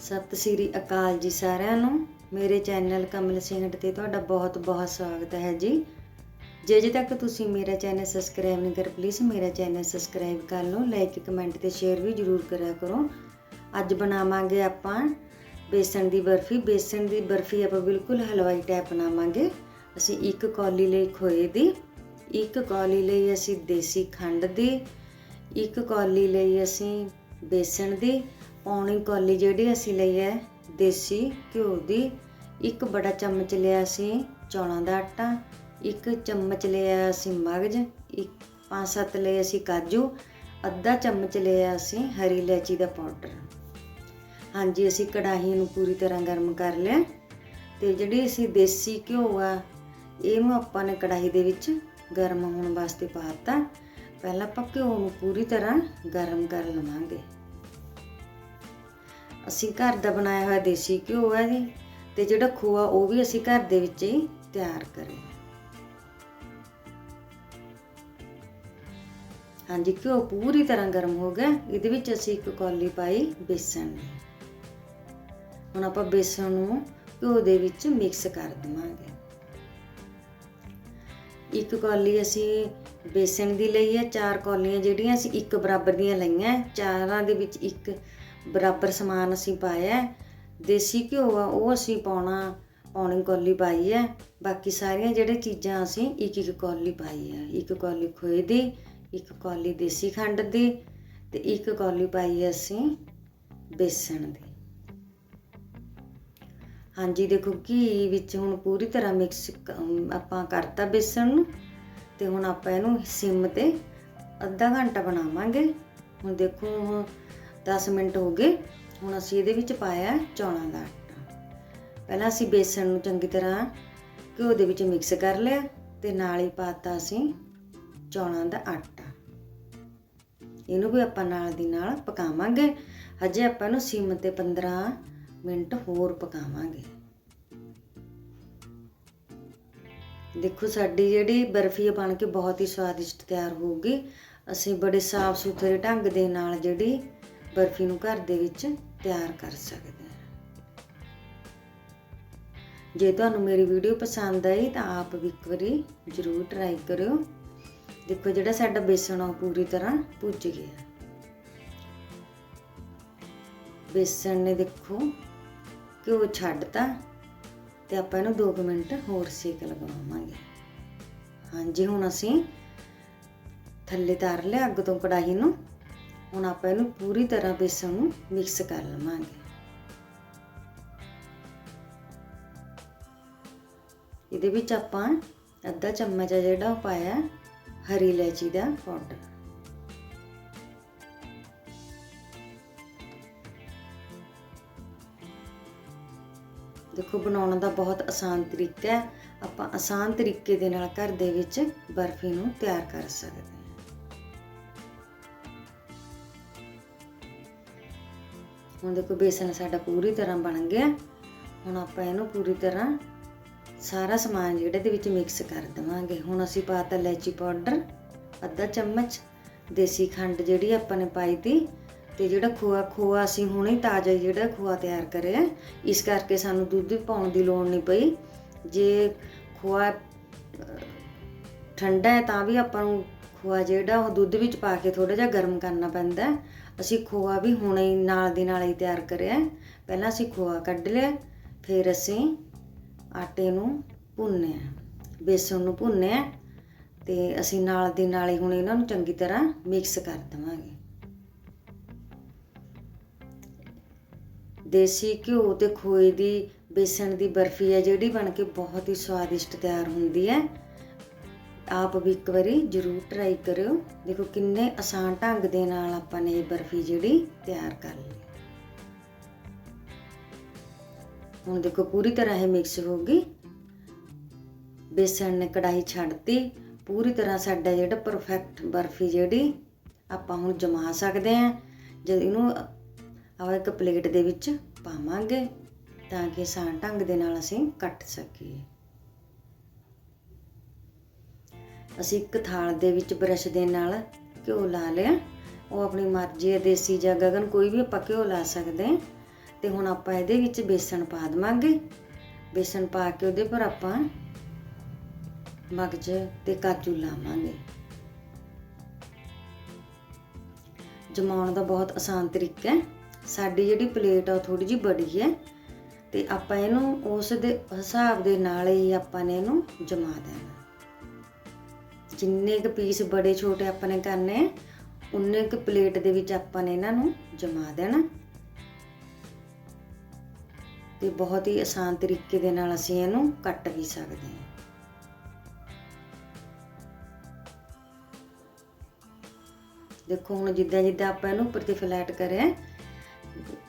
ਸਤਿ ਸ੍ਰੀ ਅਕਾਲ ਜੀ ਸਾਰਿਆਂ ਨੂੰ। ਮੇਰੇ ਚੈਨਲ ਕਮਲ ਸਿੰਘਟ ਤੇ ਤੁਹਾਡਾ ਬਹੁਤ ਬਹੁਤ ਸਵਾਗਤ ਹੈ ਜੀ। ਜੇ ਅਜੇ ਤੱਕ ਤੁਸੀਂ ਮੇਰਾ ਚੈਨਲ ਸਬਸਕ੍ਰਾਈਬ ਨਹੀਂ ਕਰ ਪਲੀਜ਼ ਮੇਰਾ ਚੈਨਲ ਸਬਸਕ੍ਰਾਈਬ ਕਰ ਲਓ ਲਾਈਕ ਕਮੈਂਟ ਤੇ ਸ਼ੇਅਰ ਵੀ ਜਰੂਰ ਕਰਿਆ ਕਰੋ। ਅੱਜ ਬਣਾਵਾਂਗੇ ਆਪਾਂ ਬੇਸਣ ਦੀ ਬਰਫੀ। ਬੇਸਣ ਦੀ ਬਰਫੀ ਆਪਾਂ ਬਿਲਕੁਲ ਹਲਵਾਈ ਟਾਈਪ ਬਣਾਵਾਂਗੇ। ਅਸੀਂ ਇੱਕ ਕੌਲੀ ਲਈ ਖੋਏ ਦੀ, ਇੱਕ ਕੌਲੀ ਲਈ ਅਸੀਂ ਦੇਸੀ ਖੰਡ ਦੀ, ਇੱਕ ਕੌਲੀ ਲਈ ਅਸੀਂ ਬੇਸਣ ਦੀ ਪੌਣੀ ਕੌਲੀ ਜਿਹੜੀ ਅਸੀਂ ਲਈ ਹੈ ਦੇਸੀ ਘਿਓ ਦੀ, ਇੱਕ ਬੜਾ ਚਮਚ ਲਿਆ ਅਸੀਂ ਚੌਲਾਂ ਦਾ ਆਟਾ, ਇੱਕ ਚਮਚ ਲਿਆ ਅਸੀਂ ਮਗਜ, ਇੱਕ ਪੰਜ ਸੱਤ ਲਏ ਅਸੀਂ ਕਾਜੂ, ਅੱਧਾ ਚਮਚ ਲਿਆ ਅਸੀਂ ਹਰੀ ਇਲਾਇਚੀ ਦਾ ਪਾਊਡਰ। ਹਾਂਜੀ, ਅਸੀਂ ਕੜਾਹੀ ਨੂੰ ਪੂਰੀ ਤਰ੍ਹਾਂ ਗਰਮ ਕਰ ਲਿਆ ਤੇ ਜਿਹੜੀ ਅਸੀਂ ਦੇਸੀ ਘਿਓ ਆ, ਇਹਨੂੰ ਆਪਾਂ ਨੇ ਕੜਾਹੀ ਦੇ ਵਿੱਚ ਗਰਮ ਹੋਣ ਵਾਸਤੇ ਪਾਤਾ ਪਹਿਲਾਂ ਆਪਾਂ ਘਿਓ ਨੂੰ ਪੂਰੀ ਤਰ੍ਹਾਂ ਗਰਮ ਕਰ ਲਵਾਂਗੇ। ਅਸੀਂ ਘਰ ਦਾ ਬਣਾਇਆ ਹੋਇਆ ਦੇਸੀ ਘਿਓ ਹੈ ਜੀ, ਤੇ ਜਿਹੜਾ ਖੋਆ ਉਹ ਵੀ ਅਸੀਂ ਘਰ ਦੇ ਵਿੱਚ ਹੀ ਤਿਆਰ ਕਰੇ ਹਾਂਜੀ, ਘਿਓ ਪੂਰੀ ਤਰ੍ਹਾਂ ਗਰਮ ਹੋ ਗਿਆ, ਇਹਦੇ ਵਿੱਚ ਅਸੀਂ ਇੱਕ ਕੌਲੀ ਪਾਈ ਬੇਸਣ ਦੀ। ਹੁਣ ਆਪਾਂ ਬੇਸਣ ਨੂੰ ਘਿਓ ਦੇ ਵਿੱਚ ਮਿਕਸ ਕਰ ਦਵਾਂਗੇ। ਇੱਕ ਕੌਲੀ ਅਸੀਂ ਬੇਸਣ ਦੀ ਲਈ ਹੈ, ਚਾਰ ਕੌਲੀਆਂ ਜਿਹੜੀਆਂ ਅਸੀਂ ਇੱਕ ਬਰਾਬਰ ਦੀਆਂ ਲਈਆਂ, ਚਾਰਾਂ ਦੇ ਵਿੱਚ ਇੱਕ ਬਰਾਬਰ ਸਮਾਨ ਅਸੀਂ ਪਾਇਆ ਦੇਸੀ ਘਿਓ ਆ, ਉਹ ਅਸੀਂ ਪਾਉਣਾ, ਪੌਣੀ ਕੌਲੀ ਪਾਈ ਹੈ। ਬਾਕੀ ਸਾਰੀਆਂ ਜਿਹੜੇ ਚੀਜ਼ਾਂ ਅਸੀਂ ਇੱਕ ਇੱਕ ਕੌਲੀ ਪਾਈ ਹੈ। ਇੱਕ ਕੌਲੀ ਖੋਏ ਦੀ, ਇੱਕ ਕੌਲੀ ਦੇਸੀ ਖੰਡ ਦੀ ਤੇ ਇੱਕ ਕੌਲੀ ਪਾਈ ਹੈ ਅਸੀਂ ਬੇਸਣ ਦੀ। ਹਾਂਜੀ, ਦੇਖੋ ਘੀ ਵਿੱਚ ਹੁਣ ਪੂਰੀ ਤਰ੍ਹਾਂ ਮਿਕਸ ਆਪਾਂ ਕਰਤਾ ਬੇਸਣ ਨੂੰ ਤੇ ਹੁਣ ਆਪਾਂ ਇਹਨੂੰ ਸਿਮ ਤੇ ਅੱਧਾ ਘੰਟਾ ਬਣਾਵਾਂਗੇ। ਹੁਣ ਦੇਖੋ 10 ਮਿੰਟ ਹੋ ਗਏ। ਹੁਣ ਅਸੀਂ ਇਹਦੇ ਵਿੱਚ ਪਾਇਆ ਚੌਲਾਂ ਦਾ ਆਟਾ। ਪਹਿਲਾਂ ਅਸੀਂ ਬੇਸਣ ਨੂੰ ਚੰਗੀ ਤਰ੍ਹਾਂ ਘਿਓ ਦੇ ਵਿੱਚ ਮਿਕਸ ਕਰ ਲਿਆ ਤੇ ਨਾਲ ਹੀ ਪਾਤਾ ਅਸੀਂ ਚੌਲਾਂ ਦਾ ਆਟਾ। ਇਹਨੂੰ ਵੀ ਆਪਾਂ ਨਾਲ ਦੀ ਨਾਲ ਪਕਾਵਾਂਗੇ। ਹਜੇ ਆਪਾਂ ਇਹਨੂੰ ਸੀਮ ਤੇ 15 ਮਿੰਟ ਹੋਰ ਪਕਾਵਾਂਗੇ। ਦੇਖੋ, ਸਾਡੀ ਜਿਹੜੀ ਬਰਫੀ ਬਣ ਕੇ ਬਹੁਤ ਹੀ ਸਵਾਦਿਸ਼ਟ ਤਿਆਰ ਹੋਊਗੀ ਅਸੀਂ ਬੜੇ ਸਾਫ਼ ਸੁਥਰੇ ਢੰਗ ਦੇ ਨਾਲ ਜਿਹੜੀ ਬਰਫੀ ਨੂੰ ਘਰ ਦੇ ਵਿੱਚ ਤਿਆਰ ਕਰ ਸਕਦੇ ਹਾਂ। ਜੇ ਤੁਹਾਨੂੰ ਮੇਰੀ ਵੀਡੀਓ ਪਸੰਦ ਆਈ ਤਾਂ ਆਪ ਵੀ ਇੱਕ ਵਾਰੀ ਜ਼ਰੂਰ ਟਰਾਈ ਕਰਿਓ। ਦੇਖੋ ਜਿਹੜਾ ਸਾਡਾ ਬੇਸਣ ਆ ਪੂਰੀ ਤਰ੍ਹਾਂ ਭੁੱਜ ਗਿਆ। ਬੇਸਣ ਨੇ ਦੇਖੋ ਘਿਓ ਛੱਡਤਾ ਤੇ ਆਪਾਂ ਇਹਨੂੰ 2 ਮਿੰਟ ਹੋਰ ਸੇਕ ਲਗਾਵਾਂਗੇ ਹਾਂਜੀ, ਹੁਣ ਅਸੀਂ ਥੱਲੇ ਤਾਰ ਲਿਆ ਅੱਗ ਤੋਂ ਕੜਾਹੀ ਨੂੰ। ਹੁਣ ਆਪਾਂ ਇਹਨੂੰ ਪੂਰੀ ਤਰ੍ਹਾਂ ਬੇਸਣ ਨੂੰ ਮਿਕਸ ਕਰ ਲਵਾਂਗੇ। ਇਹਦੇ ਵਿੱਚ ਆਪਾਂ ਅੱਧਾ ਚਮਚ ਆ ਜਿਹੜਾ ਉਹ ਪਾਇਆ ਹਰੀ ਇਲਾਇਚੀ ਦਾ ਪਾਊਡਰ ਦੇਖੋ ਬਣਾਉਣ ਦਾ ਬਹੁਤ ਆਸਾਨ ਤਰੀਕਾ ਹੈ। ਆਪਾਂ ਆਸਾਨ ਤਰੀਕੇ ਦੇ ਨਾਲ ਘਰ ਦੇ ਵਿੱਚ ਬਰਫੀ ਨੂੰ ਤਿਆਰ ਕਰ ਸਕਦੇ ਹਾਂ। ਹੁਣ ਦੇਖੋ ਬੇਸਨ ਸਾਡਾ ਪੂਰੀ ਤਰ੍ਹਾਂ ਬਣ ਗਿਆ। ਹੁਣ ਆਪਾਂ ਇਹਨੂੰ ਪੂਰੀ ਤਰ੍ਹਾਂ ਸਾਰਾ ਸਮਾਨ ਜਿਹੜਾ ਦੇ ਵਿੱਚ ਮਿਕਸ ਕਰ ਦਵਾਂਗੇ। ਹੁਣ ਅਸੀਂ ਪਾਤਾ ਇਲਾਇਚੀ ਪਾਊਡਰ, ਅੱਧਾ ਚਮਚ, ਦੇਸੀ ਖੰਡ ਜਿਹੜੀ ਆਪਾਂ ਨੇ ਪਾਈ ਤੀ ਤੇ ਜਿਹੜਾ ਖੋਆ ਖੋਆ ਅਸੀਂ ਹੁਣੇ ਤਾਜ਼ਾ ਜਿਹੜਾ ਖੋਆ ਤਿਆਰ ਕਰਿਆ, ਇਸ ਕਰਕੇ ਸਾਨੂੰ ਦੁੱਧ ਪਾਉਣ ਦੀ ਲੋੜ ਨਹੀਂ ਪਈ। ਜੇ ਖੋਆ, ਠੰਡਾ ਹੈ ਤਾਂ ਵੀ ਆਪਾਂ ਨੂੰ ਖੋਆ ਜਿਹੜਾ ਉਹ ਦੁੱਧ ਵਿੱਚ ਪਾ ਕੇ ਥੋੜਾ ਜਿਹਾ ਗਰਮ ਕਰਨਾ ਪੈਂਦਾ ਅਸੀਂ ਖੋਆ ਵੀ ਹੁਣੇ ਹੀ ਨਾਲ ਦੀ ਨਾਲ ਹੀ ਤਿਆਰ ਕਰਿਆ। ਪਹਿਲਾਂ ਅਸੀਂ ਖੋਆ ਕੱਢ ਲਿਆ, ਫਿਰ ਅਸੀਂ ਆਟੇ ਨੂੰ ਭੁੰਨਿਆ, ਬੇਸਣ ਨੂੰ ਭੁੰਨਿਆ ਤੇ ਅਸੀਂ ਨਾਲ ਦੀ ਨਾਲ ਹੀ ਹੁਣ ਇਹਨਾਂ ਨੂੰ ਚੰਗੀ ਤਰ੍ਹਾਂ ਮਿਕਸ ਕਰ ਦਵਾਂਗੇ। ਦੇਸੀ ਘਿਓ ਤੇ ਖੋਏ ਦੀ ਬੇਸਣ ਦੀ ਬਰਫੀ ਹੈ ਜਿਹੜੀ ਬਣ ਕੇ ਬਹੁਤ ਹੀ ਸਵਾਦਿਸ਼ਟ ਤਿਆਰ ਹੁੰਦੀ ਹੈ। ਆਪ ਵੀ ਇੱਕ ਵਾਰੀ ਜ਼ਰੂਰ ਟਰਾਈ ਕਰਿਓ। ਦੇਖੋ ਕਿੰਨੇ ਆਸਾਨ ਢੰਗ ਦੇ ਨਾਲ ਆਪਾਂ ਨੇ ਇਹ ਬਰਫੀ ਜਿਹੜੀ ਤਿਆਰ ਕਰ ਲਈ ਹੁਣ ਦੇਖੋ ਪੂਰੀ ਤਰ੍ਹਾਂ ਇਹ ਮਿਕਸ ਹੋ ਗਈ। ਬੇਸਣ ਨੇ ਕੜਾਈ ਛੱਡਤੀ। ਪੂਰੀ ਤਰ੍ਹਾਂ ਸਾਡਾ ਜਿਹੜਾ ਪਰਫੈਕਟ ਬਰਫੀ ਜਿਹੜੀ ਆਪਾਂ ਹੁਣ ਜਮਾ ਸਕਦੇ ਹਾਂ। ਜਦ ਇਹਨੂੰ ਆਵਾ ਇੱਕ ਪਲੇਟ ਦੇ ਵਿੱਚ ਪਾਵਾਂਗੇ ਤਾਂ ਕਿ ਆਸਾਨ ਢੰਗ ਦੇ ਨਾਲ ਅਸੀਂ ਕੱਟ ਸਕੀਏ। ਅਸੀਂ ਇੱਕ ਥਾਲ ਦੇ ਵਿੱਚ ਬਰਸ਼ ਦੇ ਨਾਲ ਘਿਓ ਲਾ ਲਿਆ। ਉਹ ਆਪਣੀ ਮਰਜ਼ੀ ਹੈ, ਦੇਸੀ ਜਾਂ ਗਗਨ, ਕੋਈ ਵੀ ਆਪਾਂ ਘਿਓ ਲਾ ਸਕਦੇ ਹਾਂ। ਤੇ ਹੁਣ ਆਪਾਂ ਇਹਦੇ ਵਿੱਚ ਬੇਸਣ ਪਾ ਦੇਵਾਂਗੇ। ਬੇਸਣ ਪਾ ਕੇ ਉਹਦੇ ਪਰ ਆਪਾਂ ਮਗਜ ਤੇ ਕਾਜੂ ਲਾਵਾਂਗੇ। ਜਮਾਉਣ ਦਾ ਬਹੁਤ ਆਸਾਨ ਤਰੀਕਾ ਹੈ। ਸਾਡੀ ਜਿਹੜੀ ਪਲੇਟ ਆ, ਉਹ ਥੋੜੀ ਜਿਹੀ ਬੜੀ ਹੈ। ਤੇ ਆਪਾਂ ਇਹਨੂੰ ਉਸ ਦੇ ਹਿਸਾਬ ਦੇ ਨਾਲ ਹੀ ਆਪਾਂ ਨੇ ਇਹਨੂੰ ਜਮਾ ਦੇਣਾ। ਜਿੰਨੇ ਕੁ ਪੀਸ ਬੜੇ ਛੋਟੇ ਆਪਾਂ ਨੇ ਕਰਨੇ, ਉਨੇ ਕੁ ਪਲੇਟ ਦੇ ਵਿੱਚ ਆਪਾਂ ਨੇ ਇਹਨਾਂ ਨੂੰ ਜਮਾ ਦੇਣਾ। ਤੇ ਬਹੁਤ ਹੀ ਆਸਾਨ ਤਰੀਕੇ ਦੇ ਨਾਲ ਅਸੀਂ ਇਹਨੂੰ ਕੱਟ ਵੀ ਸਕਦੇ ਹਾਂ। ਦੇਖੋ ਹੁਣ ਜਿੱਦਾਂ ਜਿੱਦਾਂ ਆਪਾਂ ਇਹਨੂੰ ਉੱਪਰ ਤੇ ਫਲੈਟ ਕਰਿਆ,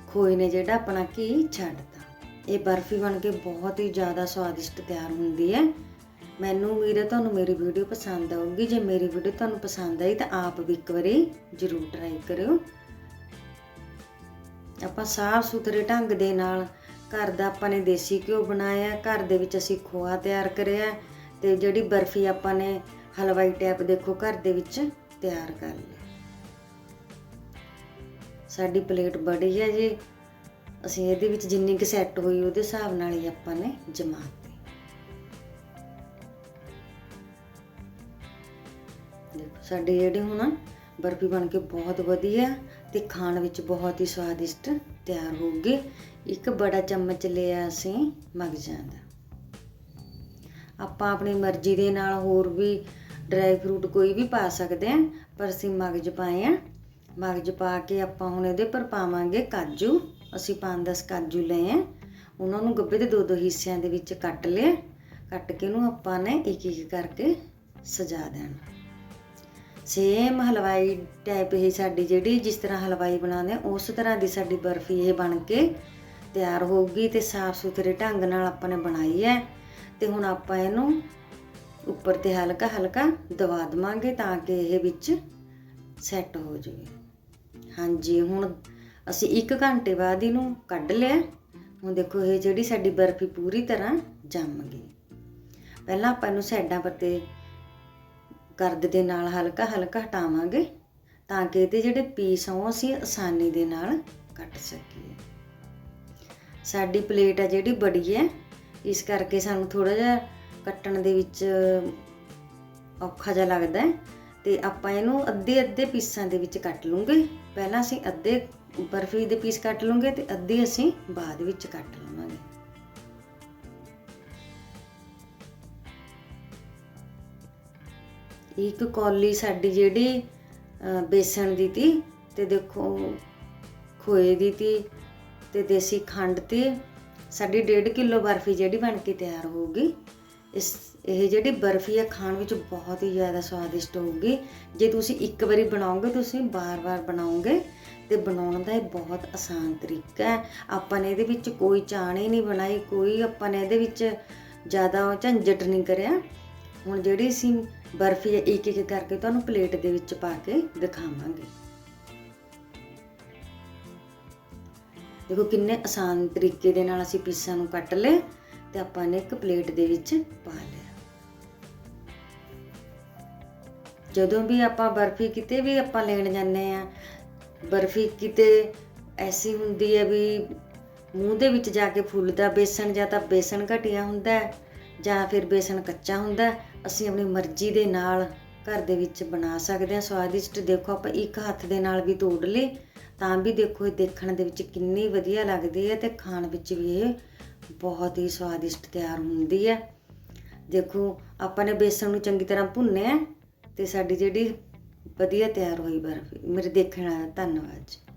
ਖੋਏ ਨੇ ਜਿਹੜਾ ਆਪਣਾ ਕੀ ਛੱਡਤਾ। ਇਹ ਬਰਫੀ ਬਣ ਕੇ ਬਹੁਤ ਹੀ ਜ਼ਿਆਦਾ ਸਵਾਦਿਸ਼ਟ ਤਿਆਰ ਹੁੰਦੀ ਹੈ। ਮੈਨੂੰ ਉਮੀਦ ਹੈ ਤੁਹਾਨੂੰ ਮੇਰੀ ਵੀਡੀਓ ਪਸੰਦ ਆਊਗੀ। ਜੇ ਮੇਰੀ ਵੀਡੀਓ ਤੁਹਾਨੂੰ ਪਸੰਦ ਆਈ ਤਾਂ ਆਪ ਵੀ ਇੱਕ ਵਾਰੀ ਜ਼ਰੂਰ ਟਰਾਈ ਕਰਿਓ। ਆਪਾਂ ਸਾਫ਼ ਸੁਥਰੇ ਢੰਗ ਦੇ ਨਾਲ ਘਰ ਦਾ ਆਪਾਂ ਨੇ ਦੇਸੀ ਘਿਓ ਬਣਾਇਆ, ਘਰ ਦੇ ਵਿੱਚ ਅਸੀਂ ਖੋਆ ਤਿਆਰ ਕਰਿਆ ਤੇ ਜਿਹੜੀ ਬਰਫੀ ਆਪਾਂ ਨੇ ਹਲਵਾਈ ਟੈਪ ਦੇਖੋ ਘਰ ਦੇ ਵਿੱਚ ਤਿਆਰ ਕਰ ਲਈ। ਸਾਡੀ ਪਲੇਟ ਬੜੀ ਹੈ ਜੀ। ਅਸੀਂ ਇਹਦੇ ਵਿੱਚ ਜਿੰਨੀ ਕੁ ਸੈੱਟ ਹੋਈ ਉਹਦੇ ਹਿਸਾਬ ਨਾਲ ਹੀ ਆਪਾਂ ਨੇ ਜਮਾਤੀ ਸਾਡੇ ਜਿਹੜੇ ਹੁਣ ਬਰਫੀ ਬਣ ਕੇ ਬਹੁਤ ਵਧੀਆ ਤੇ ਖਾਣ ਵਿੱਚ ਬਹੁਤ ਹੀ ਸਵਾਦਿਸ਼ਟ ਤਿਆਰ ਹੋਊਗੀ ਇੱਕ ਬੜਾ ਚਮਚ ਲਿਆ ਅਸੀਂ ਮਗਜਾਂ ਦਾ। ਆਪਾਂ ਆਪਣੀ ਮਰਜ਼ੀ ਦੇ ਨਾਲ ਹੋਰ ਵੀ ਡਰਾਈ ਫਰੂਟ ਕੋਈ ਵੀ ਪਾ ਸਕਦੇ ਆ ਪਰ ਅਸੀਂ ਮਗਜ ਪਾਏ ਆ ਮਗਜ ਪਾ ਕੇ ਆਪਾਂ ਹੁਣ ਇਹਦੇ ਪਰ ਪਾਵਾਂਗੇ ਕਾਜੂ। ਅਸੀਂ 5-10 ਕਾਜੂ ਲਏ ਆ। ਉਹਨਾਂ ਨੂੰ ਗੱਬੇ ਦੇ ਦੋ ਦੋ ਹਿੱਸਿਆਂ ਦੇ ਵਿੱਚ ਕੱਟ ਲਿਆ। ਕੱਟ ਕੇ ਉਹਨੂੰ ਆਪਾਂ ਨੇ ਇੱਕ ਇੱਕ ਕਰਕੇ ਸਜਾ ਦੇਣਾ। ਸੇਮ ਹਲਵਾਈ ਟਾਈਪ ਹੀ ਸਾਡੀ ਜਿਹੜੀ ਜਿਸ ਤਰ੍ਹਾਂ ਹਲਵਾਈ ਬਣਾਉਂਦੇ ਉਸ ਤਰ੍ਹਾਂ ਦੀ ਸਾਡੀ ਬਰਫੀ ਇਹ ਬਣ ਕੇ ਤਿਆਰ ਹੋਊਗੀ ਤੇ ਸਾਫ਼ ਸੁਥਰੇ ਢੰਗ ਨਾਲ ਆਪਾਂ ਨੇ ਬਣਾਈ ਹੈ। ਤੇ ਹੁਣ ਆਪਾਂ ਇਹਨੂੰ ਉੱਪਰ ਤੇ ਹਲਕਾ ਹਲਕਾ ਦਬਾ ਦਵਾਂਗੇ ਤਾਂ ਕਿ ਇਹ ਵਿੱਚ ਸੈੱਟ ਹੋ ਜਾਵੇ। ਹਾਂਜੀ, ਹੁਣ ਅਸੀਂ 1 ਘੰਟੇ ਬਾਅਦ ਇਹਨੂੰ ਕੱਢ ਲਿਆ। ਹੁਣ ਦੇਖੋ ਇਹ ਜਿਹੜੀ ਸਾਡੀ ਬਰਫੀ ਪੂਰੀ ਤਰ੍ਹਾਂ ਜੰਮ ਗਈ। ਪਹਿਲਾਂ ਆਪਾਂ ਇਹਨੂੰ ਸਾਈਡਾਂ ਪਰ ਤੇ ਕਰਦ ਦੇ ਨਾਲ ਹਲਕਾ ਹਲਕਾ ਹਟਾਵਾਂਗੇ ਤਾਂ ਕਿ ਇਹਦੇ ਜਿਹੜੇ ਪੀਸ ਆ ਉਹ ਅਸੀਂ ਆਸਾਨੀ ਦੇ ਨਾਲ ਕੱਟ ਸਕੀਏ। ਸਾਡੀ ਪਲੇਟ ਆ ਜਿਹੜੀ ਬੜੀ ਹੈ, ਇਸ ਕਰਕੇ ਸਾਨੂੰ ਥੋੜਾ ਜਿਹਾ ਕੱਟਣ ਦੇ ਵਿੱਚ ਔਖਾ ਜਿਹਾ ਲੱਗਦਾ ਹੈ ਤੇ ਆਪਾਂ ਇਹਨੂੰ ਅੱਧੇ ਅੱਧੇ ਪੀਸਾਂ ਦੇ ਵਿੱਚ ਕੱਟ ਲੂੰਗੇ। ਪਹਿਲਾਂ ਅਸੀਂ ਅੱਧੇ ਬਰਫੀ ਦੇ ਪੀਸ ਕੱਟ ਲੂੰਗੇ ਤੇ ਅੱਧੇ ਅਸੀਂ ਬਾਅਦ ਵਿੱਚ ਕੱਟ ਲਵਾਂਗੇ। ਇੱਕ ਕੌਲੀ ਸਾਡੀ ਜਿਹੜੀ ਬੇਸਣ ਦੀ ਤੀ ਤੇ ਦੇਖੋ, ਖੋਏ ਦੀ ਤੀ ਤੇ ਦੇਸੀ ਖੰਡ ਤੇ। ਸਾਡੀ 1.5 ਕਿਲੋ ਬਰਫੀ ਜਿਹੜੀ ਬਣ ਕੇ ਤਿਆਰ ਹੋਊਗੀ। ਇਸ, ਇਹ ਜਿਹੜੀ ਬਰਫੀ ਆ, ਖਾਣ ਵਿੱਚ ਬਹੁਤ ਹੀ ਜ਼ਿਆਦਾ ਸਵਾਦਿਸ਼ਟ ਹੋਊਗੀ। ਜੇ ਤੁਸੀਂ ਇੱਕ ਵਾਰੀ ਬਣਾਓਗੇ, ਤੁਸੀਂ ਬਾਰ-ਬਾਰ ਬਣਾਓਗੇ ਤੇ ਬਣਾਉਣ ਦਾ ਇਹ ਬਹੁਤ ਆਸਾਨ ਤਰੀਕਾ ਹੈ। ਆਪਾਂ ਨੇ ਇਹਦੇ ਵਿੱਚ ਕੋਈ ਚਾਣੀ ਨਹੀਂ ਬਣਾਈ, ਕੋਈ ਆਪਾਂ ਨੇ ਇਹਦੇ ਵਿੱਚ ਜ਼ਿਆਦਾ ਝੰਜਟ ਨਹੀਂ ਕਰਿਆ। ਹੁਣ ਜਿਹੜੀ ਅਸੀਂ ਬਰਫੀ ਇੱਕ ਇੱਕ ਕਰਕੇ ਤੁਹਾਨੂੰ ਪਲੇਟ ਦੇ ਵਿੱਚ ਪਾ ਕੇ ਦਿਖਾਵਾਂਗੇ ਦੇਖੋ ਕਿੰਨੇ ਆਸਾਨ ਤਰੀਕੇ ਦੇ ਨਾਲ ਅਸੀਂ ਪੀਸਾਂ ਨੂੰ ਕੱਟ ਲਏ ਤੇ ਆਪਾਂ ਨੇ ਇੱਕ ਪਲੇਟ ਦੇ ਵਿੱਚ ਪਾ ਲਿਆ ਜਦੋਂ ਵੀ ਆਪਾਂ ਬਰਫੀ ਕਿਤੇ ਵੀ ਆਪਾਂ ਲੈਣ ਜਾਂਦੇ ਆ ਬਰਫੀ ਕਿਤੇ ਐਸੀ ਹੁੰਦੀ ਹੈ ਵੀ ਮੂੰਹ ਦੇ ਵਿੱਚ ਜਾ ਕੇ ਫੁੱਲਦਾ ਬੇਸਣ ਜਾਂ ਤਾਂ ਬੇਸਣ ਘਟਿਆ ਹੁੰਦਾ ਹੈ, ਜਾਂ ਫਿਰ ਬੇਸਣ ਕੱਚਾ ਹੁੰਦਾ ਹੈ। ਅਸੀਂ ਆਪਣੀ ਮਰਜ਼ੀ ਦੇ ਨਾਲ ਘਰ ਦੇ ਵਿੱਚ ਬਣਾ ਸਕਦੇ ਹਾਂ। ਸਵਾਦਿਸ਼ਟ ਦੇਖੋ, ਆਪਾਂ ਇੱਕ ਹੱਥ ਦੇ ਨਾਲ ਵੀ ਤੋੜ ਲਏ, ਤਾਂ ਵੀ ਦੇਖੋ ਇਹ ਦੇਖਣ ਦੇ ਵਿੱਚ ਕਿੰਨੀ ਵਧੀਆ ਲੱਗਦੀ ਹੈ ਤੇ ਖਾਣ ਵਿੱਚ ਵੀ ਇਹ ਬਹੁਤ ਹੀ ਸਵਾਦਿਸ਼ਟ ਤਿਆਰ ਹੁੰਦੀ ਹੈ ਦੇਖੋ, ਆਪਾਂ ਨੇ ਬੇਸਣ ਨੂੰ ਚੰਗੀ ਤਰ੍ਹਾਂ ਭੁੰਨਿਆ ਤੇ ਸਾਡੀ ਜਿਹੜੀ ਵਧੀਆ ਤਿਆਰ ਹੋਈ ਬਰਫੀ, ਮੇਰੇ ਦੇਖਣ ਦਾ ਧੰਨਵਾਦ ਜੀ।